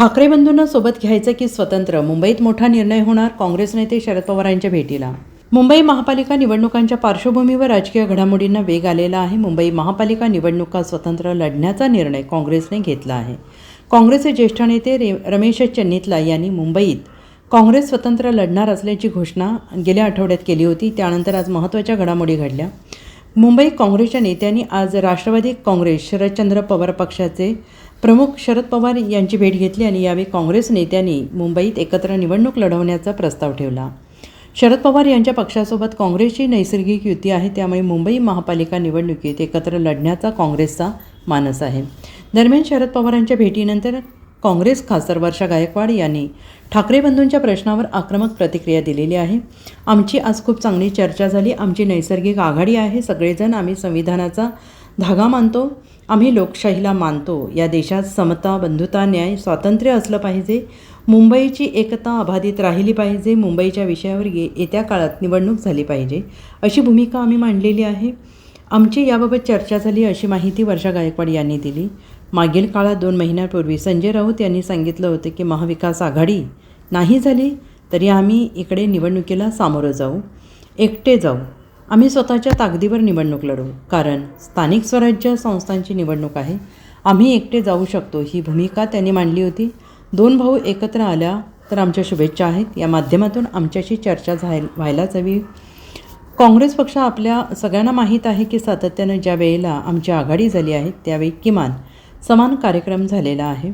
ठाकरे बंधूंना सोबत घ्यायचं की स्वतंत्र? मुंबईत मोठा निर्णय होणार काँग्रेस नेते शरद पवार यांच्या भेटीला. मुंबई महापालिका निवडणुकांच्या पार्श्वभूमीवर राजकीय घडामोडींना वेग आलेला आहे. मुंबई महापालिका निवडणुका स्वतंत्र लढण्याचा निर्णय काँग्रेसने घेतला आहे. काँग्रेसचे ज्येष्ठ नेते रे रमेश चेन्नीतला यांनी मुंबईत काँग्रेस स्वतंत्र लढणार असल्याची घोषणा गेल्या आठवड्यात केली होती. त्यानंतर आज महत्त्वाच्या घडामोडी घडल्या. मुंबई काँग्रेसच्या नेत्यांनी आज राष्ट्रवादी काँग्रेस शरदचंद्र पवार पक्षाचे प्रमुख शरद पवार यांची भेट घेतली आणि यावेळी काँग्रेस नेत्यांनी मुंबईत एकत्र निवडणूक लढवण्याचा प्रस्ताव ठेवला. शरद पवार यांच्या पक्षासोबत काँग्रेसची नैसर्गिक युती आहे त्यामुळे मुंबई महापालिका निवडणुकीत एकत्र लढण्याचा काँग्रेसचा मानस आहे. दरम्यान शरद पवारांच्या भेटीनंतर काँग्रेस खासदार वर्षा गायकवाड यांनी ठाकरे बंधूंच्या प्रश्नावर आक्रमक प्रतिक्रिया दिलेली आहे. आमची आज खूप चांगली चर्चा झाली. आमची नैसर्गिक आघाडी आहे. सगळेजण आम्ही संविधानाचा धागा मानतो. आम्ही लोकशाहीला मानतो. या देशात समता बंधुता न्याय स्वातंत्र्य असलं पाहिजे. मुंबईची एकता अबाधित राहिली पाहिजे. मुंबईच्या विषयावर ये येत्या काळात निवडणूक झाली पाहिजे. अशी भूमिका आम्ही मांडलेली आहे. आमची याबाबत चर्चा झाली अशी माहिती वर्षा गायकवाड यांनी दिली. मागील काळात दोन महिन्यापूर्वी संजय राऊत यांनी सांगितलं होतं की महाविकास आघाडी नाही झाली तरी आम्ही इकडे निवडणुकीला सामोरं जाऊ. एकटे जाऊ. आम्ही स्वतःच्या ताकदीवर निवडणूक लढवू कारण स्थानिक स्वराज्य संस्थांची निवडणूक आहे. आम्ही एकटे जाऊ शकतो ही भूमिका त्यांनी मांडली होती. दोन भाऊ एकत्र आल्या तर आमच्या शुभेच्छा आहेत. या माध्यमातून आमच्याशी चर्चा झाय व्हायलाच हवी. काँग्रेस पक्ष आपल्या सगळ्यांना माहीत आहे की सातत्यानं ज्या वेळेला आमची आघाडी झाली आहे त्यावेळी किमान समान कार्यक्रम झालेला आहे.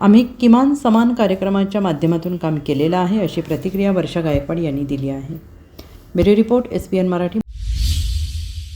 आम्ही किमान समान कार्यक्रमाच्या माध्यमातून काम केलेलं आहे अशी प्रतिक्रिया वर्षा गायकवाड यांनी दिली आहे. Bureau report S P N Marathi